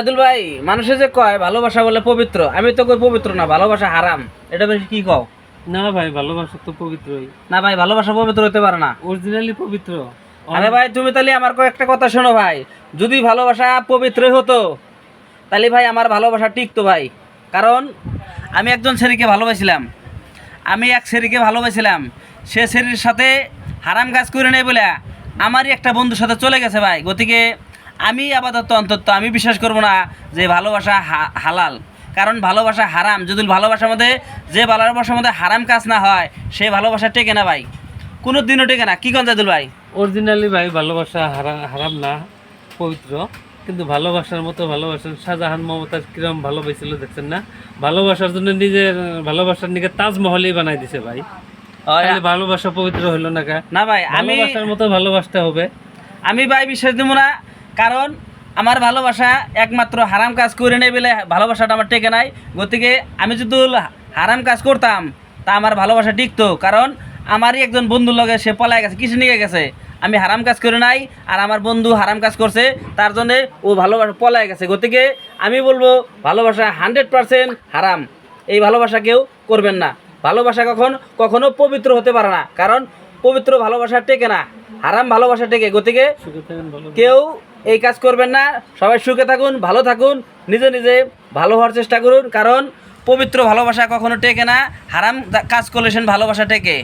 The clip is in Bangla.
আদুল ভাই মানুষে যে কয় ভালোবাসা বলে পবিত্র। আমি তো কই পবিত্র না ভালোবাসা হারাম। এটা বেশি কি কও? না ভাই ভালোবাসা তো পবিত্রই। না ভাই ভালোবাসা পবিত্র হতে পারে না। অরিজিনালি পবিত্র। আরে ভাই তুমি তাহলে আমার কয়েকটা কথা শোনো ভাই। যদি ভালোবাসা পবিত্রই হতো তাহলে ভাই আমার ভালোবাসা টিকতো ভাই। কারণ আমি একজন ছেলেকে ভালোবাসিলাম। আমি এক ছেলেকে ভালোবাসিলাম। সে ছেলের সাথে হারাম কাজ করে নেই বলে আমারই একটা বন্ধুর সাথে চলে গেছে ভাই। গতিকে আমি আপাতত অন্তত আমি বিশ্বাস করব না যে ভালোবাসা হা- হালাল। কারণ ভালোবাসা হারাম। যদি ভালোবাসার মধ্যে যে ভালোবাসার মধ্যে হারাম কাজ না হয় সে ভালোবাসা টেকে না ভাই। কোনো দিনও টেকে না। কি কন জাদুল ভাই? অরিজিনালি ভাই ভালোবাসা হারা- হারাম না পবিত্র। কিন্তু ভালোবাসার মতো ভালোবাসেন শাহজাহান মমতাজ কিরম ভালোবাসছিল দেখছেন না? ভালোবাসার জন্য নিজের ভালোবাসার নিকে তাজমহলই বানাই দিছে ভাই। ভালোবাসা পবিত্র হইল না না ভাই আমি ভালোবাসার মতো ভালোবাসতে হবে। আমি ভাই বিশ্বাস দেবো না কারণ আমার ভালোবাসা একমাত্র হারাম কাজ করে নেই বলে ভালোবাসাটা আমার টেকে নাই। গতিকে আমি যদি হারাম কাজ করতাম, তা আমার ভালোবাসা টিকতো। কারণ আমারই একজন বন্ধুর লগে সে পলায় গেছে কিছু নিয়ে গেছে? আমি হারাম কাজ করে নাই আর আমার বন্ধু হারাম কাজ করছে, তার জন্যে ও ভালোবাসা পলায় গেছে। গতিকে আমি বলব, ভালোবাসা হান্ড্রেড পারসেন্ট হারাম। এই ভালোবাসা কেউ করবেন না। ভালোবাসা কখন, কখনো পবিত্র হতে পারে না। কারণ পবিত্র ভালোবাসা টেকে না। হারাম ভালোবাসা থেকে গতিকে কেউ এই কাজ করবেন না। সবাই সুখে থাকুন ভালো থাকুন নিজে নিজে ভালো হওয়ার চেষ্টা করুন। কারণ পবিত্র ভালোবাসা কখনো টেকে না। হারাম কাজ করলে সেন ভালোবাসা টেকে।